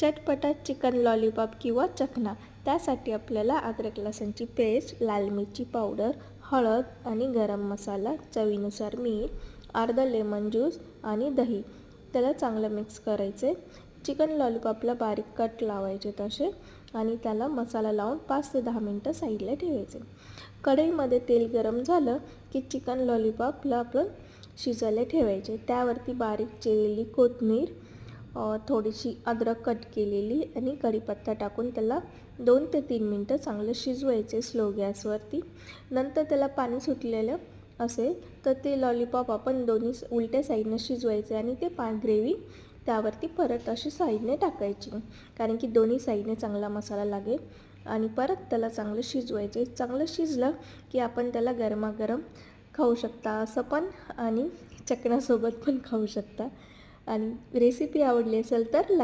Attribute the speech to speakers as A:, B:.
A: चटपटात chicken lollipop किंवा चकना. त्यासाठी आपल्याला अद्रक लसणची पेस्ट लाल मिरची पावडर हळद आणि गरम मसाला चवीनुसार मीठ अर्धा लेमन ज्यूस आणि दही. त्याला चांगलं मिक्स करायचे. चिकन लॉलीपॉपला बारीक कट लावायचे तसे आणि त्याला मसाला लावून पाच ते दहा मिनटं साईडला ठेवायचे. कढईमध्ये तेल गरम झालं की चिकन लॉलीपॉपला आपण शिजायला ठेवायचे. त्यावरती बारीक चिरलेली कोथमीर थोडीशी अद्रक कट केलेली आणि कढीपत्ता टाकून त्याला दोन ते तीन मिनटं चांगलं शिजवायचे स्लो गॅसवरती. नंतर त्याला पाणी सुटलेलं असेल तर ते लॉलीपॉप आपण दोन्ही उलट्या साईडनं शिजवायचे आणि ते पा ग्रेव्ही त्यावरती परत अशी साईडने टाकायची. कारण की दोन्ही साईडने चांगला मसाला लागेल आणि परत त्याला चांगलं शिजवायचे. चांगलं शिजलं की आपण त्याला गरमागरम खाऊ शकता. असं पण आणि चकण्यासोबत पण खाऊ शकता. आणि रेसिपी आवडली असेल तर लाईक